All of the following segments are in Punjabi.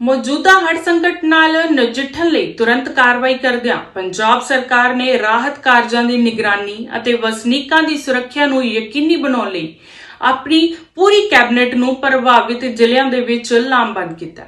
ਮੌਜੂਦਾ ਹੜ੍ਹ ਸੰਕਟ ਨਾਲ ਨਜਿੱਠਣ ਲਈ ਤੁਰੰਤ ਕਾਰਵਾਈ ਕਰਦਿਆਂ ਪੰਜਾਬ ਸਰਕਾਰ ਨੇ ਰਾਹਤ ਕਾਰਜਾਂ ਦੀ ਨਿਗਰਾਨੀ ਅਤੇ ਵਸਨੀਕਾਂ ਦੀ ਸੁਰੱਖਿਆ ਨੂੰ ਯਕੀਨੀ ਬਣਾਉਣ ਲਈ ਆਪਣੀ ਪੂਰੀ ਕੈਬਨਿਟ ਨੂੰ ਪ੍ਰਭਾਵਿਤ ਜ਼ਿਲ੍ਹਿਆਂ ਦੇ ਵਿੱਚ ਲਾਮਬੰਦ ਕੀਤਾ।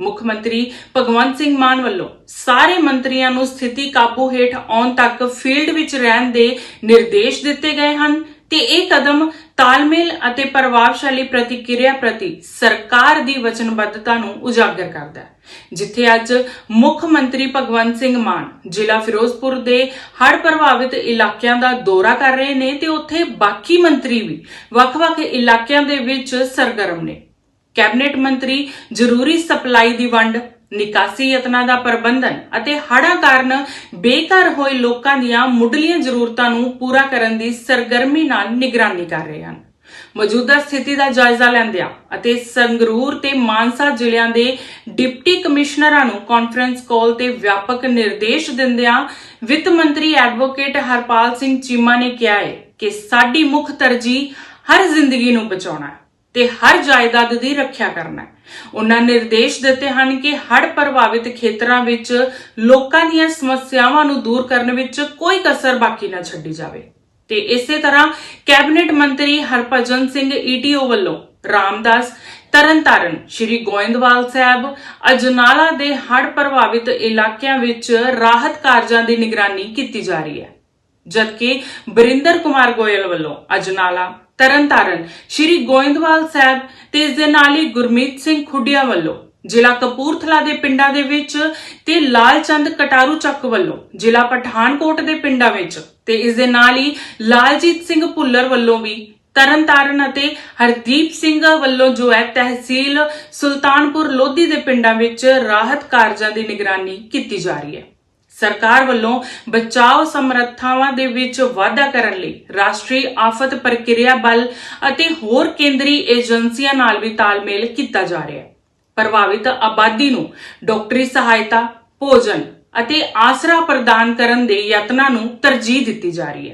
ਮੁੱਖ ਮੰਤਰੀ ਭਗਵੰਤ ਸਿੰਘ ਮਾਨ ਵੱਲੋਂ ਸਾਰੇ ਮੰਤਰੀਆਂ ਨੂੰ ਸਥਿਤੀ ਕਾਬੂ ਹੇਠ ਆਉਣ ਤੱਕ ਫੀਲਡ ਵਿੱਚ ਰਹਿਣ ਦੇ ਨਿਰਦੇਸ਼ ਦਿੱਤੇ ਗਏ ਹਨ ਤੇ ਇਹ ਕਦਮ ਤਾਲਮੇਲ ਅਤੇ ਪ੍ਰਭਾਵਸ਼ਾਲੀ ਪ੍ਰਤੀਕਿਰਿਆ ਪ੍ਰਤੀ ਸਰਕਾਰ ਦੀ ਵਚਨਬੱਧਤਾ ਨੂੰ ਉਜਾਗਰ ਕਰਦਾ ਹੈ। ਜਿੱਥੇ ਅੱਜ ਮੁੱਖ ਮੰਤਰੀ ਭਗਵੰਤ ਸਿੰਘ ਮਾਨ ਜ਼ਿਲ੍ਹਾ ਫਿਰੋਜ਼ਪੁਰ ਦੇ ਹੜ੍ਹ ਪ੍ਰਭਾਵਿਤ ਇਲਾਕਿਆਂ ਦਾ ਦੌਰਾ ਕਰ ਰਹੇ ਨੇ ਤੇ ਉੱਥੇ ਬਾਕੀ ਮੰਤਰੀ ਵੀ ਵੱਖ-ਵੱਖ ਇਲਾਕਿਆਂ ਦੇ ਵਿੱਚ ਸਰਗਰਮ ਨੇ। ਕੈਬਨਿਟ ਮੰਤਰੀ ਜ਼ਰੂਰੀ ਸਪਲਾਈ ਦੀ ਵੰਡ ਨਿਕਾਸੀ ਯਤਨਾਂ ਦਾ ਪ੍ਰਬੰਧਨ ਅਤੇ ਹੜ੍ਹਾਂ ਕਾਰਨ ਬੇਘਰ ਹੋਏ ਲੋਕਾਂ ਦੀਆਂ ਮੁੱਢਲੀਆਂ ਜ਼ਰੂਰਤਾਂ ਨੂੰ ਪੂਰਾ ਕਰਨ ਦੀ ਸਰਗਰਮੀ ਨਾਲ ਨਿਗਰਾਨੀ ਕਰ ਰਹੇ ਹਨ। ਮੌਜੂਦਾ ਸਥਿਤੀ ਦਾ ਜਾਇਜ਼ਾ ਲੈਂਦਿਆਂ ਅਤੇ ਸੰਗਰੂਰ ਤੇ ਮਾਨਸਾ ਜ਼ਿਲ੍ਹਿਆਂ ਦੇ ਡਿਪਟੀ ਕਮਿਸ਼ਨਰਾਂ ਨੂੰ ਕਾਨਫਰੰਸ ਕਾਲ ਤੇ ਵਿਆਪਕ ਨਿਰਦੇਸ਼ ਦਿੰਦਿਆਂ ਵਿੱਤ ਮੰਤਰੀ ਐਡਵੋਕੇਟ ਹਰਪਾਲ ਸਿੰਘ ਚੀਮਾ ਨੇ ਕਿਹਾ ਹੈ ਕਿ ਸਾਡੀ ਮੁੱਖ ਤਰਜੀਹ ਹਰ ਜ਼ਿੰਦਗੀ ਨੂੰ ਬਚਾਉਣਾ ਹੈ। ਤੇ ਹਰ ਜਾਇਦਾਦ ਦੀ ਰੱਖਿਆ ਕਰਨਾ ਹੈ। ਉਹਨਾਂ ਨਿਰਦੇਸ਼ ਦਿੱਤੇ ਹਨ ਕਿ ਹੜ੍ਹ ਪ੍ਰਭਾਵਿਤ ਖੇਤਰਾਂ ਵਿੱਚ ਲੋਕਾਂ ਦੀਆਂ ਸਮੱਸਿਆਵਾਂ ਨੂੰ ਦੂਰ ਕਰਨ ਵਿੱਚ ਕੋਈ ਕਸਰ ਬਾਕੀ ਨਾ ਛੱਡੀ ਜਾਵੇ। ਤੇ ਇਸੇ ਤਰ੍ਹਾਂ ਕੈਬਨਿਟ ਮੰਤਰੀ ਹਰਭਜਨ ਸਿੰਘ ਈਟੀਓ ਵੱਲੋਂ ਰਾਮਦਾਸ, ਤਰਨਤਾਰਨ, ਸ਼੍ਰੀ ਗੋਇੰਦਵਾਲ ਸਾਹਿਬ, ਅਜਨਾਲਾ ਦੇ ਹੜ੍ਹ ਪ੍ਰਭਾਵਿਤ ਇਲਾਕਿਆਂ ਵਿੱਚ ਰਾਹਤ ਕਾਰਜਾਂ ਦੀ ਨਿਗਰਾਨੀ ਕੀਤੀ ਜਾ ਰਹੀ ਹੈ। ਜਦਕਿ ਬਰਿੰਦਰ ਕੁਮਾਰ ਗੋਇਲ ਵੱਲੋਂ ਅਜਨਾਲਾ ਤਰਨਤਾਰਨ, ਸ਼੍ਰੀ ਗੋਇੰਦਵਾਲ ਸਾਹਿਬ ਤੇ ਇਸ ਦੇ ਨਾਲ ਹੀ ਗੁਰਮੀਤ ਸਿੰਘ ਖੁੱਡੀਆਂ ਵੱਲੋਂ, ਜ਼ਿਲ੍ਹਾ ਕਪੂਰਥਲਾ ਦੇ ਪਿੰਡਾਂ ਦੇ ਵਿੱਚ ਤੇ ਲਾਲਚੰਦ ਕਟਾਰੂ ਚੱਕ ਵੱਲੋਂ, ਜ਼ਿਲ੍ਹਾ ਪਠਾਨਕੋਟ ਦੇ ਪਿੰਡਾਂ ਵਿੱਚ ਤੇ ਇਸ ਦੇ ਨਾਲ ਹੀ ਲਾਲਜੀਤ ਸਿੰਘ ਭੁੱਲਰ ਵੱਲੋਂ ਵੀ ਤਰਨਤਾਰਨ ਅਤੇ ਹਰਦੀਪ ਸਿੰਘ ਵੱਲੋਂ ਜੋ ਹੈ ਤਹਿਸੀਲ ਸੁਲਤਾਨਪੁਰ ਲੋਧੀ ਦੇ ਪਿੰਡਾਂ ਵਿੱਚ ਰਾਹਤ ਕਾਰਜਾਂ ਦੀ ਨਿਗਰਾਨੀ ਕੀਤੀ ਜਾ ਰਹੀ ਹੈ। ਸਰਕਾਰ ਵੱਲੋਂ ਬਚਾਓ ਸਮਰੱਥਾਵਾਂ ਦੇ ਵਿੱਚ ਵਾਧਾ ਕਰਨ ਲਈ ਰਾਸ਼ਟਰੀ ਆਫਤ ਪ੍ਰਕਿਰਿਆ ਬਲ ਅਤੇ ਹੋਰ ਕੇਂਦਰੀ ਏਜੰਸੀਆਂ ਨਾਲ ਵੀ ਤਾਲਮੇਲ ਕੀਤਾ ਜਾ ਰਿਹਾ ਹੈ। ਪ੍ਰਭਾਵਿਤ ਆਬਾਦੀ ਨੂੰ ਡਾਕਟਰੀ ਸਹਾਇਤਾ, ਭੋਜਨ ਅਤੇ ਆਸਰਾ ਪ੍ਰਦਾਨ ਕਰਨ ਦੇ ਯਤਨਾਂ ਨੂੰ ਤਰਜੀਹ ਦਿੱਤੀ ਜਾ ਰਹੀ ਹੈ।